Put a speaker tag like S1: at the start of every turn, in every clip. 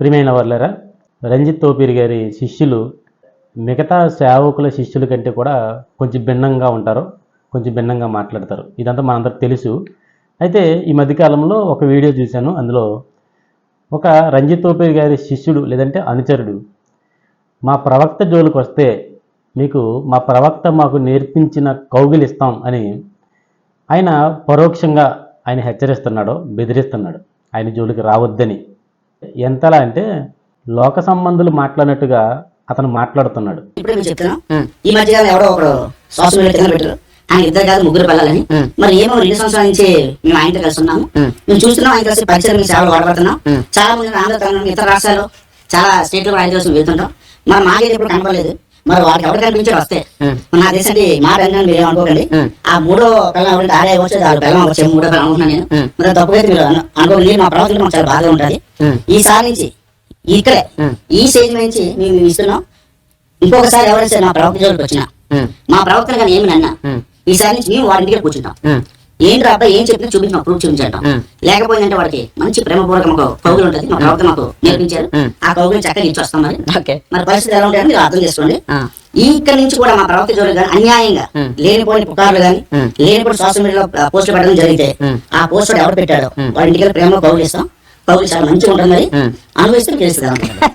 S1: ప్రియమైన వర్లరా రంజిత్ తోపిరి గారి శిష్యులు మిగతా సేవకుల శిష్యుల కంటే కూడా కొంచెం భిన్నంగా ఉంటారు కొంచెం భిన్నంగా మాట్లాడతారు. ఇదంతా మనందరికి తెలుసు. అయితే ఈ మధ్యకాలంలో ఒక వీడియో చూశాను. అందులో ఒక రంజిత్ తోపిరి గారి శిష్యుడు లేదంటే అనుచరుడు మా ప్రవక్త జోలికి వస్తే మీకు మా ప్రవక్త మాకు నేర్పించిన కౌగిలిస్తాం అని ఆయన పరోక్షంగా ఆయన హెచ్చరిస్తున్నాడు బెదిరిస్తున్నాడు. ఆయన జోలికి రావద్దని. ఎంతలా అంటే లోక సంబంధులు మాట్లాడినట్టుగా అతను మాట్లాడుతున్నాడు.
S2: ఇప్పుడే చెప్తున్నాం. ఈ మధ్యకాలం ఎవడో ఒకడు సోషల్ మీడియా కింద పెట్టారు. ఆయన ఇద్దరు కాదు ముగ్గురు పిల్లలని. మరి ఏమో రెండు సంవత్సరాల నుంచి మేము ఆయనతో కలిసి ఉన్నాము. మేము చూస్తున్నాం ఆయన కలిసి పరిచయం మీ సేవలు వాడబడుతున్నాం చాలా మంది ఆంధ్ర తెలంగాణ ఇతర రాష్ట్రాలు చాలా స్టేట్లు ఆయన కలిసి వెళ్తుంటాం. మరి మాకైతే ఎప్పుడు కనపడలేదు. మరి వాడికి ఎవరు కనిపించారు వస్తే. నా దేశండి మా రంగాన్ని మీరు అనుకోకండి ఆ. మూడో పిల్లలు ఎవరంటే ఆడే వచ్చేది ఆరు పిల్లలు వచ్చే మూడో పిల్లలు అనుకుంటున్నాను నేను. మరి తప్పుగా అయితే మీరు అను- అనుకోకండి. మా ప్రవర్తన మాకు చాలా బాధగా ఉంటుంది. ఈసారి నుంచి ఇక్కడే ఈ స్టేజ్ నుంచి మేము ఇస్తున్నాం. ఇంకొకసారి ఎవరైనా మా ప్రవక్త జోలికి వచ్చినా. మా ప్రవక్తను కానీ ఏమి అన్నా ఈసారి నుంచి మేము వారి ఇంటికి కూర్చుంటాం. ఏంటి రా అబ్బాయి ఏం చెప్పినా చూపించి మాకు ప్రూఫ్ చూపించంటాం లేకపోయిందంటే వాడికి మంచి ప్రేమపూర్వక మాకు కౌగులు ఉంటుంది మా ప్రవక్త మాకు నేర్పించారు. ఆ. కౌగులు చక్కగా ఇచ్చి వస్తాం మరి.
S3: ఓకే.
S2: మరి పరిస్థితి ఎలా ఉంటాయని మీరు అర్థం చేసుకోండి. ఇక్కడ నుంచి కూడా మా ప్రవక్త జోలికి కానీ అన్యాయంగా లేనిపోయిన పుకార్లు కానీ లేనిపోయిన సోషల్ మీడియాలో పోస్టులు పెట్టడం జరిగితే ఆ. పోస్ట్ ఎవరు పెట్టాడో వాడి ఇంటికి వెళ్ళి ప్రేమలో కౌగులు ఇస్తాం. కౌగులు చాలా మంచిగా ఉంటుంది మరి. అనుభవిస్తే తెలుస్తుంది అన్నమాట.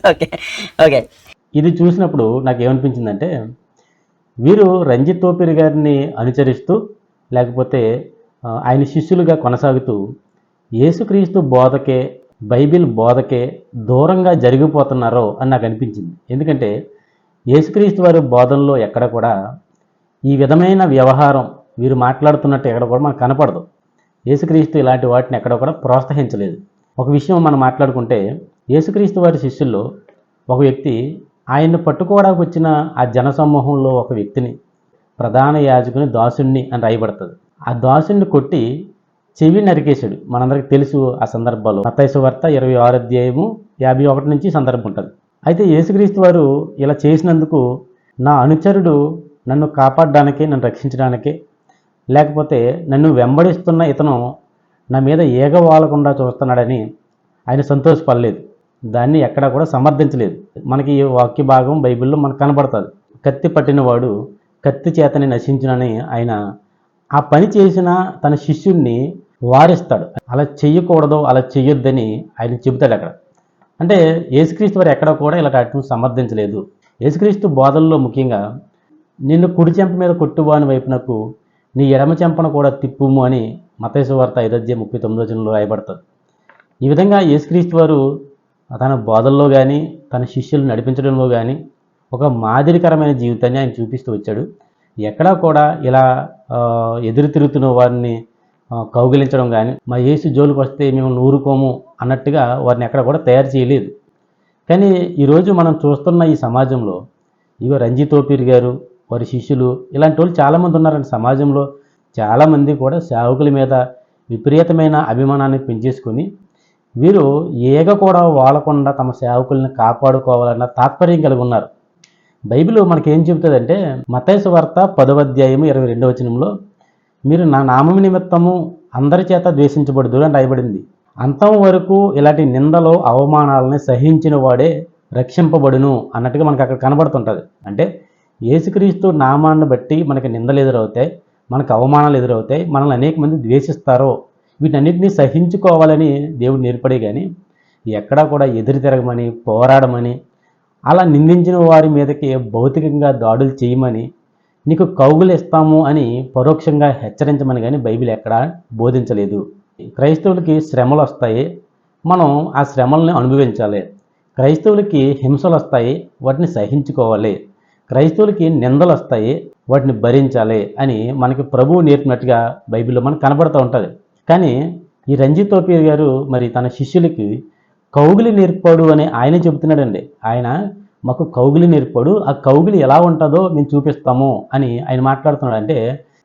S3: ఓకే. ఓకే.
S1: ఇది చూసినప్పుడు నాకు ఏమనిపించిందంటే వీరు రంజిత్ తోపిరి గారిని అనుచరిస్తూ లేకపోతే ఆయన శిష్యులుగా కొనసాగుతూ యేసుక్రీస్తు బోధకే బైబిల్ బోధకే దూరంగా జరిగిపోతున్నారో అని నాకు అనిపించింది. ఎందుకంటే యేసుక్రీస్తు వారి బోధనలో ఎక్కడ కూడా ఈ విధమైన వ్యవహారం వీరు మాట్లాడుతున్నట్టు ఎక్కడ కూడా మనకు కనపడదు. యేసుక్రీస్తు ఇలాంటి వాటిని ఎక్కడ కూడా ప్రోత్సహించలేదు. ఒక విషయం మనం మాట్లాడుకుంటే యేసుక్రీస్తు వారి శిష్యుల్లో ఒక వ్యక్తి ఆయన్ని పట్టుకోవడానికి వచ్చిన ఆ జనసమూహంలో ఒక వ్యక్తిని ప్రధాన యాజకుని దాసుణ్ణి అని రాయబడుతుంది. ఆ దాసుణ్ణి కొట్టి చెవి నరికేశాడు. మనందరికి తెలుసు ఆ సందర్భాలు. మత్తయి వార్త ఇరవై ఆరు అధ్యాయము యాభై ఒకటి నుంచి సందర్భం ఉంటుంది. అయితే యేసుక్రీస్తు వారు ఇలా చేసినందుకు నా అనుచరుడు నన్ను కాపాడడానికి నన్ను రక్షించడానికి లేకపోతే నన్ను వెంబడిస్తున్న ఇతను నా మీద ఏగ వాలకుండా చూస్తున్నాడని ఆయన సంతోషపడలేదు. దాన్ని ఎక్కడా కూడా సమర్థించలేదు. మనకి ఈ వాక్య భాగం బైబిల్లో మనకు కనబడుతుంది. కత్తి పట్టినవాడు కత్తి చేతని నశించునని ఆయన ఆ పని చేసిన తన శిష్యుణ్ణి వారిస్తాడు. అలా చెయ్యకూడదు అలా చెయ్యొద్దని ఆయన చెబుతాడు అక్కడ. అంటే యేసుక్రీస్తు వారు ఎక్కడ కూడా ఇలా వాటిని సమర్థించలేదు. యేసుక్రీస్తు బోధల్లో ముఖ్యంగా నిన్ను కుడి చెంప మీద కొట్టువాని వైపునకు నీ ఎడమ చెంపను కూడా తిప్పుము అని మతేశ్వార్త ఐదధ్య ముప్పై తొమ్మిదో జనంలో రాయబడుతుంది ఈ విధంగా యేసుక్రీస్తు వారు తన బోధల్లో కానీ తన శిష్యులు నడిపించడంలో కానీ ఒక మాదిరికరమైన జీవితాన్ని ఆయన చూపిస్తూ వచ్చాడు. ఎక్కడా కూడా ఇలా ఎదురు తిరుగుతున్న వారిని కౌగిలించడం కానీ మా యేసు జోలికి వస్తే మేము నూరుకోము అన్నట్టుగా వారిని ఎక్కడ కూడా తయారు చేయలేదు. కానీ ఈరోజు మనం చూస్తున్న ఈ సమాజంలో ఇగో రంజిత్ తోపీర్ గారు వారి శిష్యులు ఇలాంటి వాళ్ళు చాలామంది ఉన్నారండి సమాజంలో. చాలామంది కూడా సేవకుల మీద విపరీతమైన అభిమానాన్ని పెంచేసుకొని వీరు ఏగ కూడా వాలకుండా తమ సేవకుల్ని కాపాడుకోవాలన్న తాత్పర్యం కలిగి ఉన్నారు. బైబిల్ మనకి ఏం చెబుతుందంటే మతైసు వార్త పదవ అధ్యాయము ఇరవై రెండవ వచనంలో మీరు నా నామం నిమిత్తము అందరి చేత ద్వేషించబడదు అని రాయబడింది. అంతం వరకు ఇలాంటి నిందలో అవమానాలని సహించిన వాడే రక్షింపబడును అన్నట్టుగా మనకు అక్కడ కనబడుతుంటుంది. అంటే యేసుక్రీస్తు నామాన్ని బట్టి మనకి నిందలు ఎదురవుతాయి మనకు అవమానాలు ఎదురవుతాయి మనల్ని అనేక మంది ద్వేషిస్తారో వీటన్నిటిని సహించుకోవాలని దేవుడు నేర్పడే కానీ ఎక్కడా కూడా ఎదురు తిరగమని పోరాడమని అలా నిందించిన వారి మీదకి భౌతికంగా దాడులు చేయమని నీకు కౌగులు ఇస్తాము అని పరోక్షంగా హెచ్చరించమని కానీ బైబిల్ ఎక్కడా బోధించలేదు. క్రైస్తవులకి శ్రమలు వస్తాయి మనం ఆ శ్రమల్ని అనుభవించాలి. క్రైస్తవులకి హింసలు వస్తాయి వాటిని సహించుకోవాలి. క్రైస్తవులకి నిందలు వస్తాయి వాటిని భరించాలి అని మనకి ప్రభువు నేర్పినట్టుగా బైబిల్లో మనకు కనబడుతూ ఉంటుంది. కానీ ఈ రంజిత్ ఓపీర్ గారు మరి తన శిష్యులకి కౌగిలి నేర్పాడు అని ఆయన చెబుతున్నాడండి. ఆయన మాకు కౌగిలి నేర్పాడు ఆ కౌగిలి ఎలా ఉంటుందో మేము చూపిస్తాము అని ఆయన మాట్లాడుతున్నాడు అంటే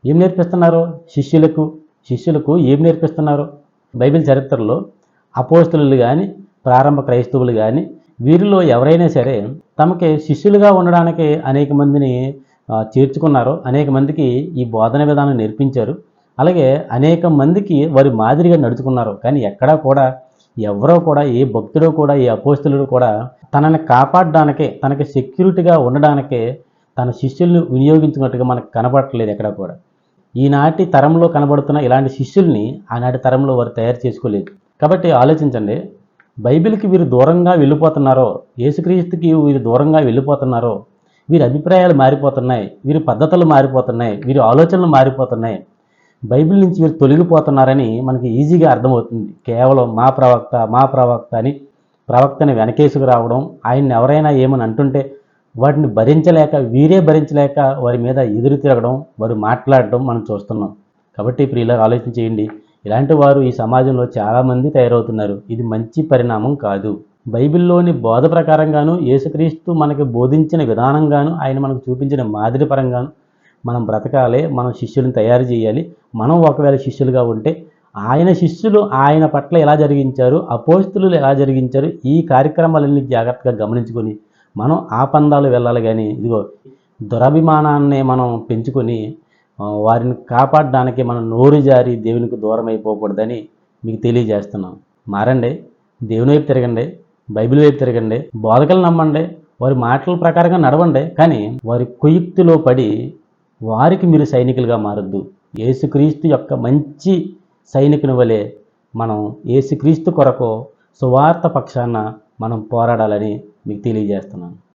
S1: ఏం నేర్పిస్తున్నారు? శిష్యులకు శిష్యులకు ఏం నేర్పిస్తున్నారు? బైబిల్ చరిత్రలో అపోస్తులు కానీ ప్రారంభ క్రైస్తవులు కానీ వీరిలో ఎవరైనా సరే తమకి శిష్యులుగా ఉండడానికి అనేక మందిని చేర్చుకున్నారు. అనేక మందికి ఈ బోధన విధానం నేర్పించారు. అలాగే అనేక మందికి వారి మాదిరిగా నడుచుకున్నారు. కానీ ఎక్కడా కూడా ఎవరో కూడా ఏ భక్తుడు కూడా ఏ అపోస్తులు కూడా తనని కాపాడడానికే తనకి సెక్యూరిటీగా ఉండడానికే తన శిష్యుల్ని వినియోగించుకున్నట్టుగా మనకు కనబడట్లేదు ఎక్కడ కూడా. ఈనాటి తరంలో కనబడుతున్న ఇలాంటి శిష్యుల్ని ఆనాటి తరంలో వారు తయారు చేసుకోలేదు. కాబట్టి ఆలోచించండి బైబిల్కి వీరు దూరంగా వెళ్ళిపోతున్నారో యేసుక్రీస్తుకి వీరు దూరంగా వెళ్ళిపోతున్నారో వీరి అభిప్రాయాలు మారిపోతున్నాయి వీరి పద్ధతులు మారిపోతున్నాయి వీరి ఆలోచనలు మారిపోతున్నాయి. బైబిల్ నుంచి వీరు తొలగిపోతున్నారని మనకి ఈజీగా అర్థమవుతుంది. కేవలం మా ప్రవక్త మా ప్రవక్త అని ప్రవక్తని వెనకేసుకు రావడం ఆయన్ని ఎవరైనా ఏమని అంటుంటే వాటిని భరించలేక వీరే భరించలేక వారి మీద ఎదురు తిరగడం వారు మాట్లాడడం మనం చూస్తున్నాం. కాబట్టి ప్రియులకు ఆలోచన చేయండి. ఇలాంటి వారు ఈ సమాజంలో చాలామంది తయారవుతున్నారు. ఇది మంచి పరిణామం కాదు. బైబిల్లోని బోధ ప్రకారంగాను యేసుక్రీస్తు మనకి బోధించిన విధానంగాను ఆయన మనకు చూపించిన మాదిరి పరంగాను మనం బ్రతకాలి మనం శిష్యులను తయారు చేయాలి. మనం ఒకవేళ శిష్యులుగా ఉంటే ఆయన శిష్యులు ఆయన పట్ల ఎలా జరిగించారు అపోస్తులు ఎలా జరిగించారు ఈ కార్యక్రమాలన్నీ జాగ్రత్తగా గమనించుకొని మనం ఆ పందాలు వెళ్ళాలి కానీ ఇదిగో దురభిమానాన్ని మనం పెంచుకొని వారిని కాపాడడానికి మనం నోరు జారి దేవునికి దూరం అయిపోకూడదని మీకు తెలియజేస్తున్నాం. మారండి దేవుని వైపు తిరగండి బైబిల్ వైపు తిరగండి బోధకలు నమ్మండి వారి మాటల ప్రకారంగా నడవండి. కానీ వారి కుయుక్తిలో పడి వారికి మీరు సైనికులుగా మారద్దు. యేసుక్రీస్తు యొక్క మంచి సైనికుని వలె మనం యేసుక్రీస్తు కొరకు సువార్త పక్షాన మనం పోరాడాలని మీకు తెలియజేస్తున్నాను.